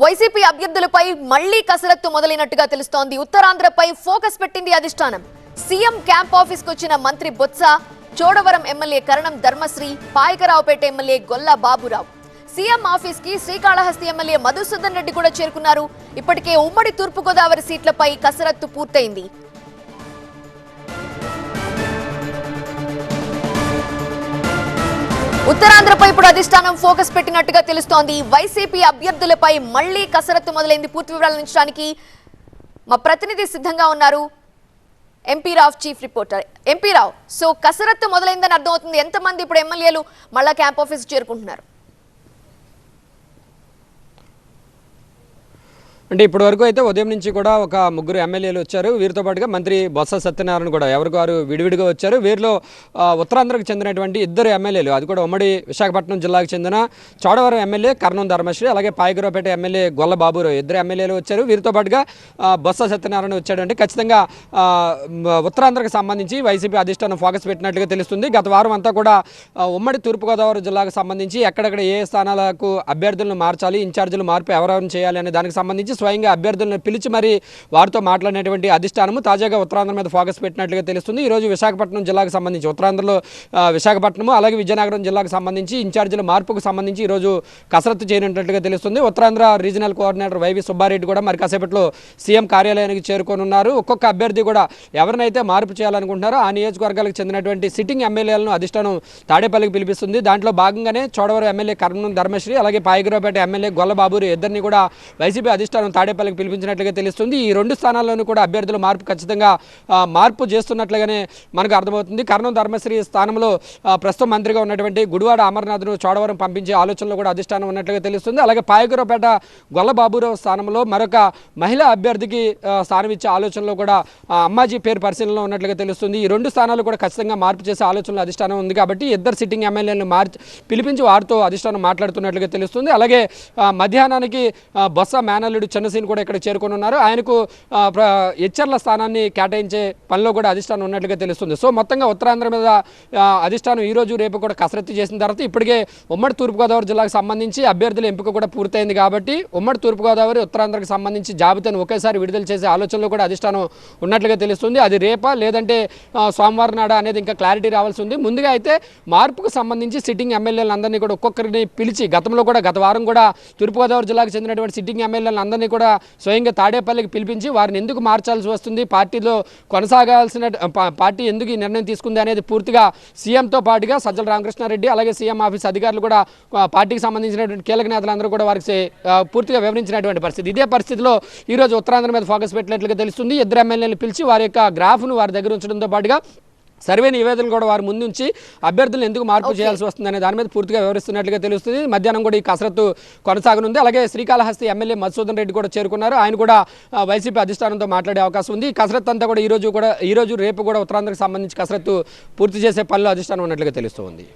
YCP అభ్యర్థులపై మళ్ళీ కసరత్తు మొదలైనట్టుగా తెలుస్తోంది. ఉత్తరాంధ్రపై ఫోకస్ పెట్టింది అధిష్టానం. సీఎం క్యాంప్ ఆఫీస్ వచ్చిన మంత్రి Botsa Chodavaram MLA Karanam Dharmasri Payakaraopeta MLA Golla Baburao. CM ఆఫీస్కి శ్రీకాళహస్తి ఎమ్మెల్యే మధుసూదన్ రెడ్డి కూడా చేరుకున్నారు. ఇప్పటికే ఉమ్మడి తూర్పుగోదావరి సీట్లపై కసరత్తు పూర్తయింది. ఉత్తరాంధ్రపై ఇప్పుడు అధిష్టానం ఫోకస్ పెట్టినట్టుగా తెలుస్తోంది. వైసీపీ అభ్యర్థులపై మళ్ళీ కసరత్తు మొదలైంది. పూర్తి వివరాలు అందించడానికి మా ప్రతినిధి సిద్ధంగా ఉన్నారు. MP Rao chief reporter. MP Rao so కసరత్తు మొదలైందని అర్థమవుతుంది. ఎంతమంది ఇప్పుడు ఎమ్మెల్యేలు మళ్ళా క్యాంప్ ఆఫీస్ చేరుకుంటున్నారు? అంటే ఇప్పటి వరకు అయితే ఉదయం నుంచి కూడా ఒక ముగ్గురు ఎమ్మెల్యేలు వచ్చారు. వీరితో పాటుగా మంత్రి బొత్స సత్యనారాయణ కూడా ఎవరికి వారు విడివిడిగా వచ్చారు. వీరిలో ఉత్తరాంధ్రకు చెందినటువంటి ఇద్దరు ఎమ్మెల్యేలు అది కూడా ఉమ్మడి విశాఖపట్నం జిల్లాకు చెందిన చోడవరం ఎమ్మెల్యే కర్ణం ధర్మశ్రీ అలాగే పాయకరావుపేట ఎమ్మెల్యే గొల్ల బాబురావు ఇద్దరు ఎమ్మెల్యేలు వచ్చారు. వీరితో పాటుగా బొత్స సత్యనారాయణ వచ్చాడంటే ఖచ్చితంగా ఉత్తరాంధ్రకు సంబంధించి వైసీపీ అధిష్టానం ఫోకస్ పెట్టినట్టుగా తెలుస్తుంది. గత వారం అంతా కూడా ఉమ్మడి తూర్పుగోదావరి జిల్లాకు సంబంధించి ఎక్కడెక్కడ ఏ స్థానాలకు అభ్యర్థులను మార్చాలి ఇన్ఛార్జీలు మార్పు ఎవరెవరిని చేయాలి అనే దానికి సంబంధించి స్వయంగా అభ్యర్థులను పిలిచి మరి వారితో మాట్లాడినటువంటి అధిష్టానము తాజాగా ఉత్తరాంధ్ర మీద ఫోకస్ పెట్టినట్లుగా తెలుస్తుంది. ఈరోజు విశాఖపట్నం జిల్లాకు సంబంధించి ఉత్తరాంధ్రలో విశాఖపట్నము అలాగే విజయనగరం జిల్లాకు సంబంధించి ఇన్ఛార్జీల మార్పుకు సంబంధించి ఈరోజు కసరత్తు చేయనున్నట్లుగా తెలుస్తుంది. Uttarandhra regional coordinator YV Subba Reddy కూడా మరి కాసేపట్లో సీఎం కార్యాలయానికి చేరుకొని ఉన్నారు ఒక్కొక్క అభ్యర్థి కూడా ఎవరినైతే మార్పు చేయాలనుకుంటున్నారో ఆ నియోజకవర్గాలకు చెందినటువంటి సిట్టింగ్ ఎమ్మెల్యేలను అధిష్టానం తాడేపల్లికి పిలిపిస్తుంది. దాంట్లో భాగంగానే చోడవరం ఎమ్మెల్యే కర్ణం ధర్మశ్రీ అలాగే పాయగిరావుపేట ఎమ్మెల్యే గొల్లబాబురు ఇద్దరిని కూడా వైసీపీ అధిష్టానం తాడేపల్లికి పిలిపించినట్లుగా తెలుస్తుంది. ఈ రెండు స్థానాల్లోనూ కూడా అభ్యర్థుల మార్పు ఖచ్చితంగా మార్పు చేస్తున్నట్లుగానే మనకు అర్థమవుతుంది. కర్ణం ధర్మశ్రీ స్థానంలో ప్రస్తుతం మంత్రిగా ఉన్నటువంటి గుడివాడ అమర్నాథ్ను చోడవరం పంపించే ఆలోచనలో కూడా అధిష్టానం ఉన్నట్లుగా తెలుస్తుంది. అలాగే పాయకురపేట గొల్లబాబురావు స్థానంలో మరొక మహిళా అభ్యర్థికి స్థానం ఇచ్చే ఆలోచనలో కూడా అమ్మాజీ పేరు పరిశీలనలో ఉన్నట్లుగా తెలుస్తుంది. ఈ రెండు స్థానాలు కూడా ఖచ్చితంగా మార్పు చేసే ఆలోచనలో అధిష్టానం ఉంది కాబట్టి ఇద్దరు సిట్టింగ్ ఎమ్మెల్యేలను మార్చి పిలిపించి వారితో అధిష్టానం మాట్లాడుతున్నట్లుగా తెలుస్తుంది. అలాగే మధ్యాహ్నానికి బొత్స మేనల్లుడు చంద్రసేన్ కూడా ఇక్కడ చేరుకొని ఉన్నారు. ఆయనకు హెచ్ఆర్ల హెచ్చర్ల స్థానాన్ని కేటాయించే పనిలో కూడా అధిష్టానం ఉన్నట్లుగా తెలుస్తుంది. సో మొత్తంగా ఉత్తరాంధ్ర మీద అధిష్టానం ఈ రోజు రేపు కూడా కసరత్తు చేసిన తర్వాత ఇప్పటికే ఉమ్మడి తూర్పుగోదావరి జిల్లాకు సంబంధించి అభ్యర్థుల ఎంపిక కూడా పూర్తయింది కాబట్టి ఉమ్మడి తూర్పుగోదావరి ఉత్తరాంధ్రకు సంబంధించి జాబితాను ఒకేసారి విడుదల చేసే ఆలోచనలో కూడా అధిష్టానం ఉన్నట్లుగా తెలుస్తుంది. అది రేపా లేదంటే సోమవారం నాడా అనేది ఇంకా క్లారిటీ రావాల్సి ఉంది. ముందుగా అయితే మార్పుకు సంబంధించి సిట్టింగ్ ఎమ్మెల్యేలందరినీ కూడా ఒక్కొక్కరిని పిలిచి గతంలో కూడా గత వారం కూడా తూర్పుగోదావరి జిల్లాకు చెందినటువంటి సిట్టింగ్ ఎమ్మెల్యేలందరినీ కూడా స్వయంగా తాడేపల్లికి పిలిపించి వారిని ఎందుకు మార్చాల్సి వస్తుంది? పార్టీలో కొనసాగాల్సిన పార్టీ ఎందుకు ఈ నిర్ణయం తీసుకుంది అనేది పూర్తిగా సీఎంతో పాటుగా సజ్జల రామకృష్ణారెడ్డి అలాగే సీఎం ఆఫీస్ అధికారులు కూడా పార్టీకి సంబంధించినటువంటి కీలక నేతలందరూ కూడా వారికి పూర్తిగా వివరించినటువంటి పరిస్థితి. ఇదే పరిస్థితిలో ఈ రోజు ఉత్తరాంధ్ర మీద ఫోకస్ పెట్టినట్లుగా తెలుస్తుంది. ఇద్దరు ఎమ్మెల్యేలు పిలిచి వారి యొక్క గ్రాఫ్ను వారి దగ్గర ఉంచడంతో పాటుగా సర్వే నివేదనలు కూడా వారు ముందు ఉంచి అభ్యర్థులు ఎందుకు మార్పు చేయాల్సి వస్తుందనే దాని మీద పూర్తిగా వివరిస్తున్నట్లుగా తెలుస్తుంది. మధ్యాహ్నం కూడా ఈ కసరత్తు కొనసాగనుంది. అలాగే శ్రీకాళహస్తి ఎమ్మెల్యే మధుసూదన్ రెడ్డి కూడా చేరుకున్నారు. ఆయన కూడా వైసీపీ అధిష్టానంతో మాట్లాడే అవకాశం ఉంది. ఈ కసరత్తు అంతా కూడా ఈ రోజు కూడా ఈ రోజు రేపు కూడా ఉత్తరాంధ్రకు సంబంధించి కసరత్తు పూర్తి చేసే పనిలో అధిష్టానం ఉన్నట్లుగా తెలుస్తుంది.